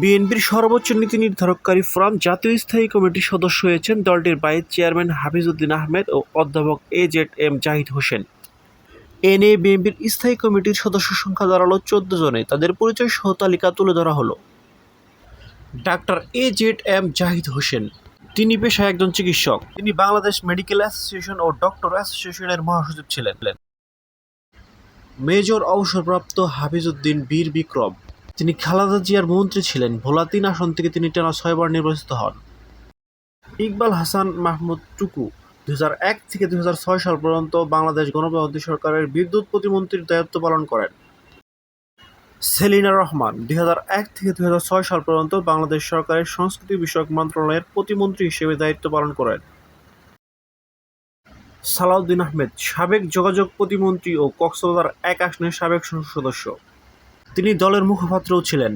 বিএনপির সর্বোচ্চ নীতি নির্ধারককারী ফোরাম জাতীয় স্থায়ী কমিটির সদস্য হয়েছেন দলটির ভাইস চেয়ারম্যান হাফিজউদ্দিন আহমেদ ও অধ্যাপক A Z M Zahid Hossain. এ নিয়ে বিএনপির স্থায়ী কমিটির সদস্য সংখ্যা দাঁড়াল চোদ্দ জনে। তাদের পরিচয় সহ তালিকা তুলে ধরা হলো। Doctor A Z M Zahid Hossain. তিনি পেশায় একজন চিকিৎসক। তিনি বাংলাদেশ মেডিকেল অ্যাসোসিয়েশন ও ডক্টর অ্যাসোসিয়েশনের মহাসচিব ছিলেন। মেজর অবসরপ্রাপ্ত হাফিজউদ্দিন বীর বিক্রম। তিনি খালেদা জিয়ার মন্ত্রী ছিলেন। ভোলা তিন আসন থেকে তিনি টানা ছয়বার নির্বাচিত হন। ইকবাল হাসান মাহমুদ টুকু দুই এক থেকে দু হাজার ছয় সাল পর্যন্ত বাংলাদেশ গণপ্রজাতন্ত্রী সরকারের বিদ্যুৎ প্রতিমন্ত্রীর দায়িত্ব পালন করেন। সেলিনা রহমান দুই এক থেকে দু হাজার ছয় সাল পর্যন্ত বাংলাদেশ সরকারের সংস্কৃতি বিষয়ক মন্ত্রণালয়ের প্রতিমন্ত্রী হিসেবে দায়িত্ব পালন করেন। সালাউদ্দিন আহমেদ, সাবেক যোগাযোগ প্রতিমন্ত্রী ও কক্সবাজার এক আসনের সাবেক সংসদ সদস্য। তিনি দলের মুখপাত্রও ছিলেন।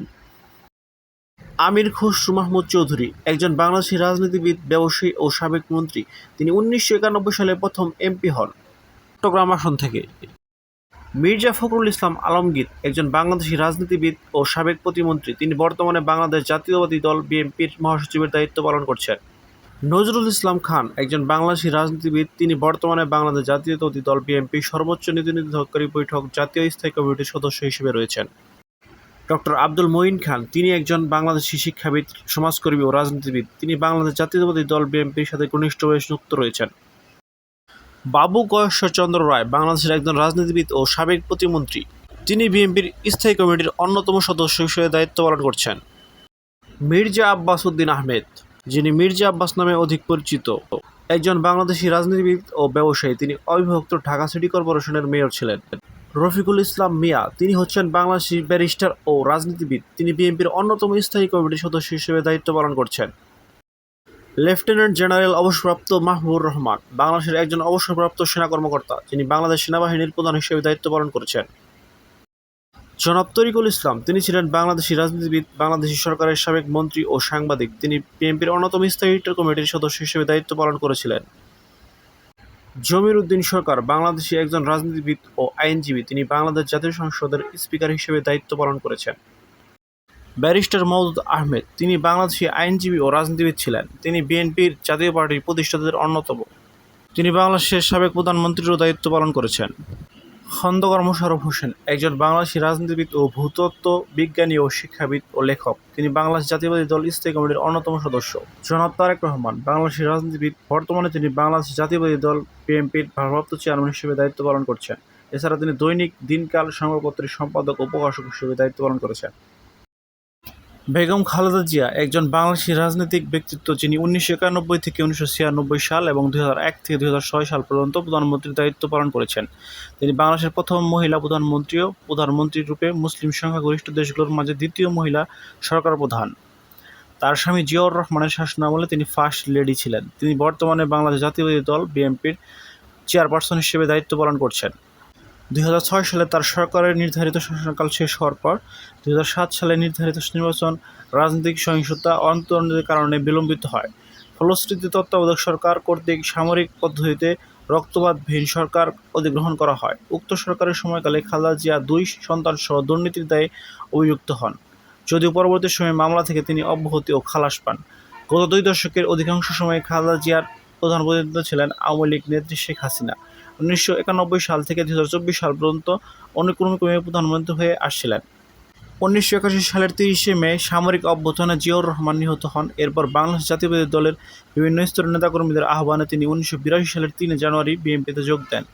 আমির খসরু মাহমুদ চৌধুরী, একজন বাংলাদেশি রাজনীতিবিদ, ব্যবসায়ী ও সাবেক মন্ত্রী। তিনি উনিশশো একানব্বই সালে প্রথম এমপি হন। চট্টগ্রাম আসন থেকে। মির্জা ফখরুল ইসলাম আলমগীর, একজন বাংলাদেশি রাজনীতিবিদ ও সাবেক প্রতিমন্ত্রী। তিনি বর্তমানে বাংলাদেশ জাতীয়বাদী দল বিএনপির মহাসচিবের দায়িত্ব পালন করছেন। নজরুল ইসলাম খান, একজন বাংলাদেশি রাজনীতিবিদ। তিনি বর্তমানে বাংলাদেশ জাতীয়তাবাদী দল বিএনপির সর্বোচ্চ নীতি নির্ধারণকারী বৈঠক জাতীয় স্থায়ী কমিটির সদস্য হিসেবে রয়েছেন। ডক্টর আব্দুল মঈন খান, তিনি একজন বাংলাদেশি শিক্ষাবিদ, সমাজকর্মী ও রাজনীতিবিদ। তিনি বাংলাদেশ জাতীয়তাবাদী দল বিএনপির সাথে ঘনিষ্ঠভাবে যুক্ত রয়েছেন। বাবু গয়েশ্বরচন্দ্র রায় বাংলাদেশের একজন রাজনীতিবিদ ও সাবেক প্রতিমন্ত্রী। তিনি বিএনপির স্থায়ী কমিটির অন্যতম সদস্য হিসেবে দায়িত্ব পালন করছেন। মির্জা আব্বাস উদ্দিন আহমেদ, যিনি মির্জা আব্বাস নামে অধিক পরিচিত। একজন বাংলাদেশি রাজনীতিবিদ ও ব্যবসায়ী, তিনি অবিভক্ত ঢাকা সিটি কর্পোরেশনের মেয়র ছিলেন। রফিকুল ইসলাম মিয়া, তিনি হচ্ছেন বাংলাদেশি ব্যারিস্টার ও রাজনীতিবিদ। তিনি বিএনপির অন্যতম স্থায়ী কমিটির সদস্য হিসেবে দায়িত্ব পালন করছেন। লেফটেন্যান্ট জেনারেল অবসরপ্রাপ্ত মাহবুবুর রহমান, বাংলাদেশের একজন অবসরপ্রাপ্ত সেনা কর্মকর্তা, যিনি বাংলাদেশ সেনাবাহিনীর প্রধান হিসেবে দায়িত্ব পালন করেছেন। জনাব তরিকুল ইসলাম, তিনি ছিলেন বাংলাদেশি রাজনীতিবিদ, বাংলাদেশি সরকারের সাবেক মন্ত্রী ও সাংবাদিক। তিনি বিএনপির অন্যতম স্থায়ী কমিটির সদস্য হিসেবে দায়িত্ব পালন করেছিলেন। জমির উদ্দিন সরকার বাংলাদেশি একজন রাজনীতিবিদ ও আইনজীবী, তিনি বাংলাদেশ জাতীয় সংসদের স্পিকার হিসেবে দায়িত্ব পালন করেছেন। ব্যারিস্টার মওদুদ আহমেদ, তিনি বাংলাদেশি আইনজীবী ও রাজনীতিবিদ ছিলেন। তিনি বিএনপির জাতীয় পার্টির প্রতিষ্ঠাতাদের অন্যতম। তিনি বাংলাদেশের সাবেক প্রধানমন্ত্রীরও দায়িত্ব পালন করেছেন। খন্দকার মোশাররফ হোসেন একজন বাংলাদেশি রাজনীতিবিদ ও ভূতত্ত্ব বিজ্ঞানী ও শিক্ষাবিদ ও লেখক। তিনি বাংলাদেশ জাতীয়বাদী দল স্থায়ী কমিটির অন্যতম সদস্য। জনাব তারেক রহমান, বাংলাদেশি রাজনীতিবিদ। বর্তমানে তিনি বাংলাদেশ জাতীয়বাদী দল বিএনপির ভারপ্রাপ্ত চেয়ারম্যান হিসেবে দায়িত্ব পালন করছেন। এছাড়া তিনি দৈনিক দিনকাল সংবাদপত্রের সম্পাদক ও প্রকাশক হিসেবে দায়িত্ব পালন করেছেন। বেগম খালেদা জিয়া একজন বাংলাদেশি রাজনৈতিক ব্যক্তিত্ব যিনি উনিশশো একানব্বই থেকে উনিশশো ছিয়ানব্বই সাল এবং দুই এক থেকে দুই সাল পর্যন্ত প্রধানমন্ত্রীর দায়িত্ব পালন করেছেন। তিনি বাংলাদেশের প্রথম মহিলা প্রধানমন্ত্রীও প্রধানমন্ত্রী রূপে মুসলিম সংখ্যাগরিষ্ঠ দেশগুলোর মাঝে দ্বিতীয় মহিলা সরকার প্রধান। তার স্বামী জিয়াউর রহমানের শাসনামলে তিনি ফার্স্ট লেডি ছিলেন। তিনি বর্তমানে বাংলাদেশ জাতীয়বাদী দল বিএনপির চেয়ারপারসন হিসেবে দায়িত্ব পালন করছেন। দুই হাজার ছয় সালে তার সরকারের নির্ধারিত শাসনকাল শেষ হওয়ার পর দুই হাজার সাত সালে নির্ধারিত নির্বাচন রাজনৈতিক সহিংসতা অন্তর্নির কারণে বিলম্বিত হয়। ফলশ্রুতিতে তত্ত্বাবধায়ক সরকার কর্তৃক সামরিক পদ্ধতিতে রক্তপাতবিহীন সরকার অধিগ্রহণ করা হয়। উক্ত সরকারের সময়কালে খালেদা জিয়া দুই সন্তানসহ দুর্নীতির দায়ে অভিযুক্ত হন। যদিও পরবর্তী সময়ে মামলা থেকে তিনি অব্যাহতি ও খালাস পান। গত দুই দশকের অধিকাংশ সময়ে খালেদা জিয়ার প্রধান প্রতিনিধিত্ব ছিলেন আওয়ামী লীগ নেত্রী শেখ হাসিনা। উনিশশো একানব্বই সাল থেকে দুই হাজার চব্বিশ সাল পর্যন্ত অনুক্রমে প্রধানমন্ত্রী হয়ে আসছিলেন। উনিশশো একাশি সালের তিরিশে মে সামরিক অভ্যর্থনা জিয়াউর রহমান নিহত হন। এরপর বাংলাদেশ জাতীয়বাদী দলের বিভিন্ন স্তরের নেতাকর্মীদের আহ্বানে তিনি উনিশশো বিরাশি সালের তিনে জানুয়ারি বিএনপিতে যোগ দেন।